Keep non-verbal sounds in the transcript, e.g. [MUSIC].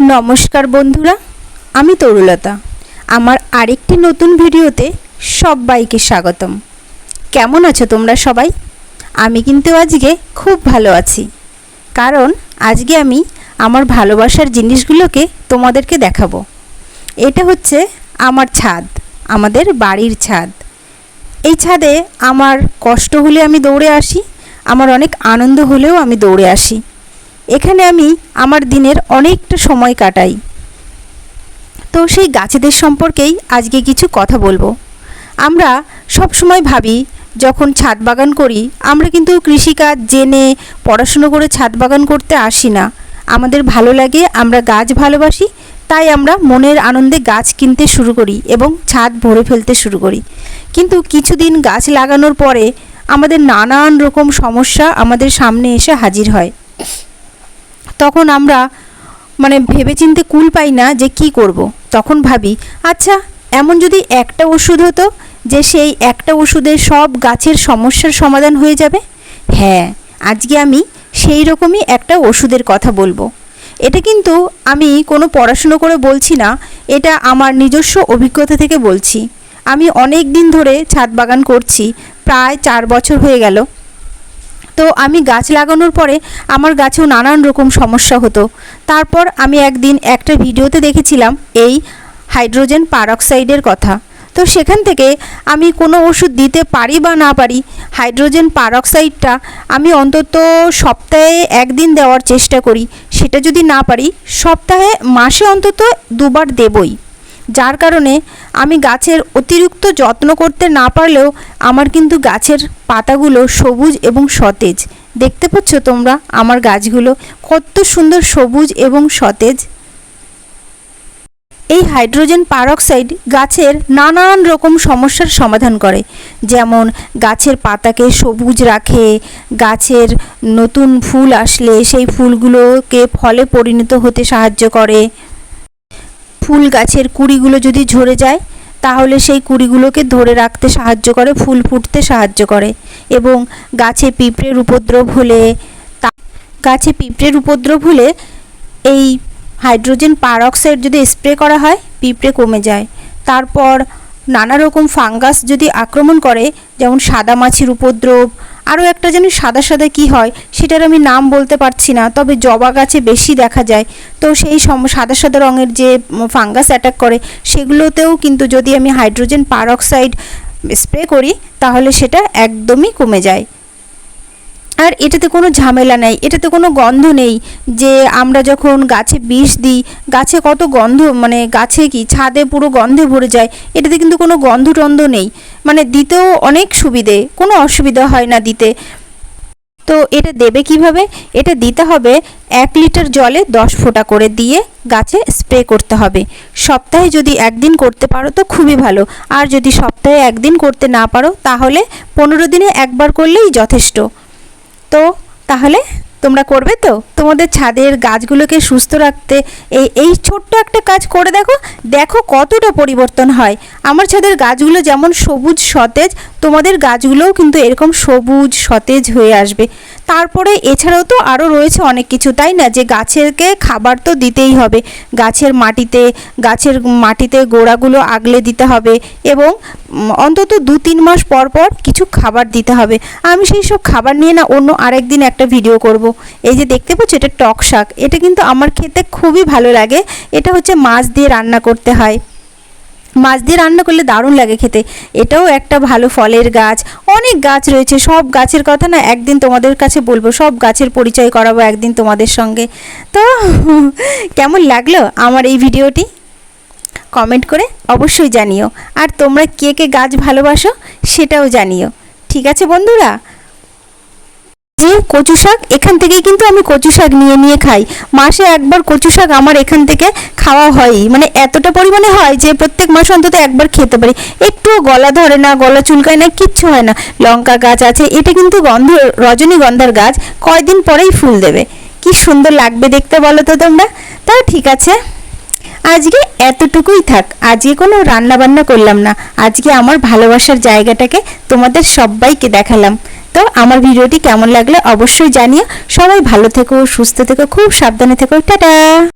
নমস্কার বন্ধুরা, আমি তরুলতা। আমার আরেকটি নতুন ভিডিওতে সবাইকে স্বাগতম। কেমন আছো তোমরা সবাই? আমি কিন্তু আজকে খুব ভালো আছি। কারণ আজকে আমি আমার ভালোবাসার জিনিসগুলোকে তোমাদেরকে দেখাবো। এটা হচ্ছে আমার ছাদ, আমাদের বাড়ির ছাদ। এই ছাদে আমার কষ্ট হলে আমি দৌড়ে আসি, আমার অনেক আনন্দ হলেও আমি দৌড়ে আসি। এখানে আমি আমার দিনের অনেকটা সময় কাটাই। তো সেই গাছেদের সম্পর্কেই আজকে কিছু কথা বলব। আমরা সব সময় ভাবি, যখন ছাদ বাগান করি, আমরা কিন্তু কৃষিকাজ জেনে, পড়াশুনো করে ছাদ বাগান করতে আসি না। আমাদের ভালো লাগে, আমরা গাছ ভালোবাসি, তাই আমরা মনের আনন্দে গাছ কিনতে শুরু করি এবং ছাদ ভরে ফেলতে শুরু করি। কিন্তু কিছুদিন গাছ লাগানোর পরে আমাদের নানান রকম সমস্যা আমাদের সামনে এসে হাজির হয়। তখন আমরা মানে ভেবেচিন্তে কুল পাই না যে কি করব। তখন ভাবি আচ্ছা এমন যদি একটা ওষুধ হতো যে সেই একটা ওষুধে সব গাছের সমস্যার সমাধান হয়ে যাবে? হ্যাঁ আজকে আমি সেই রকমই একটা ওষুধের কথা বলব। এটা কিন্তু আমি কোনো পড়াশুনো করে বলছি না, এটা আমার নিজস্ব অভিজ্ঞতা থেকে বলছি। আমি অনেক দিন ধরে ছাদ বাগান করছি, প্রায় চার বছর হয়ে গেল। তো আমি গাছ লাগানোর পরে আমার গাছেও নানান রকম সমস্যা হতো। তারপর আমি একদিন একটা ভিডিওতে দেখেছিলাম এই হাইড্রোজেন পারক্সাইডের কথা। তো সেখান থেকে আমি কোনো ওষুধ দিতে পারি বা না পারি, হাইড্রোজেন পারক্সাইডটা আমি অন্তত সপ্তাহে একদিন দেওয়ার চেষ্টা করি। সেটা যদি না পারি, সপ্তাহে, মাসে অন্তত দুবার দেবই। যার কারণে আমি গাছের অতিরিক্ত যত্ন করতে না পারলেও আমার কিন্তু গাছের পাতাগুলো সবুজ এবং সতেজ। দেখতে পাচ্ছ তোমরা আমার গাছগুলো কত সুন্দর সবুজ এবং সতেজ। এই হাইড্রোজেন পারক্সাইড গাছের নানান রকম সমস্যার সমাধান করে। যেমন গাছের পাতাকে সবুজ রাখে, গাছের নতুন ফুল আসলে সেই ফুলগুলোকে ফলে পরিণত হতে সাহায্য করে। ফুল গাছের কুড়িগুলো যদি ঝরে যায়, তাহলে সেই কুড়িগুলোকে ধরে রাখতে সাহায্য করে, ফুল ফুটতে সাহায্য করে। এবং গাছে পিঁপড়ের উপদ্রব হলে গাছে পিঁপড়ের উপদ্রব হলে এই হাইড্রোজেন পারক্সাইড যদি স্প্রে করা হয়, পিঁপড়ে কমে যায়। তারপর নানা রকম ফাঙ্গাস যদি আক্রমণ করে, যেমন সাদা মাছির উপদ্রব, আরও একটা জানি সাদা সাদা কি হয় সেটার আমি নাম বলতে পারছি না, তবে জবা গাছে বেশি দেখা যায়। তো সেই সম, সাদা সাদা রঙের যে ফাঙ্গাস অ্যাটাক করে, সেগুলোতেও কিন্তু যদি আমি হাইড্রোজেন পারক্সাইড স্প্রে করি, তাহলে সেটা একদমই কমে যায়। আর এটাতে কোনো ঝামেলা নেই, এটাতে কোনো গন্ধ নেই যে আমরা যখন গাছে বিষ দিই, গাছে কত গন্ধ মানে গাছে কি ছাদে পুরো গন্ধে ভরে যায়, এটাতে কিন্তু কোনো গন্ধ টন্ধ নেই। মানে দিতেও অনেক সুবিধে, কোনো অসুবিধা হয় না দিতে। তো এটা দেবে কীভাবে? এটা দিতে হবে এক লিটার জলে দশ ফোঁটা করে দিয়ে গাছে স্প্রে করতে হবে। সপ্তাহে যদি একদিন করতে পারো তো খুবই ভালো। আর যদি সপ্তাহে একদিন করতে না পারো, তাহলে পনেরো দিনে একবার করলেই যথেষ্ট। তো তাহলে তোমরা করবে তো? তোমাদের ছাদের গাছগুলোকে সুস্থ রাখতে এই এই ছোট্ট একটা কাজ করে দেখো। দেখো কতটা পরিবর্তন হয়। আমার ছাদের গাছগুলো যেমন সবুজ সতেজ, তোমাদের গাছগুলোও কিন্তু এরকম সবুজ সতেজ হয়ে আসবে। তারপরে এছাড়াও তো আরও রয়েছে অনেক কিছু, তাই না? যে গাছেরকে খাবার তো দিতেই হবে। গাছের মাটিতে গাছের মাটিতে গোড়াগুলো আগলে দিতে হবে এবং অন্তত দু তিন মাস পর পর কিছু খাবার দিতে হবে। আমি সেই সব খাবার নিয়ে না অন্য আরেকদিন একটা ভিডিও করব। এই যে দেখতে পাচ্ছ, এটা টক শাক। এটা কিন্তু আমার খেতে খুবই ভালো লাগে। এটা হচ্ছে মাছ দিয়ে রান্না করতে হয়। মাছ দিয়ে রান্না করলে দারুণ লাগে খেতে। এটাও একটা ভালো ফলের গাছ। অনেক গাছ রয়েছে, সব গাছের কথা না একদিন তোমাদের কাছে বলব, সব গাছের পরিচয় করাবো একদিন তোমাদের সঙ্গে। তো [LAUGHS] কেমন লাগল আমার এই ভিডিওটি? কমেন্ট করে অবশ্যই জানিও। আর তোমরা কে কে গাছ ভালোবাসো সেটাও জানিও। ঠিক আছে বন্ধুরা? যে কচু শাক, এখান থেকে কিন্তু আমি কচু শাক নিয়ে নিয়ে খাই। মাসে একবার কচু শাক আমার এখান থেকে খাওয়া হয়ই। মানে এতটা পরিমাণে হয় যে প্রত্যেক মাসে অন্তত একবার খেতে পারি। একটু গলা ধরে না, গলা চুলকায় না, কিচ্ছু হয় না। লঙ্কা গাছ আছে, এটা কিন্তু গন্ধ, রজনীগন্ধার গাছ, কয়দিন পরেই ফুল দেবে। কি সুন্দর লাগবে দেখতে বলো তো তোমরা। তাও ঠিক আছে। আজকে এতটুকুই থাক, আজকে কোনো রান্না বান্না করলাম না। আজকে আমার ভালোবাসার জায়গাটাকে তোমাদের সবাইকে দেখালাম। তো আমার ভিডিওটি কেমন লাগলে অবশ্যই জানিও। সবাই ভালো থেকো, সুস্থ থেকো, খুব সাবধানে থেকো। টাটা!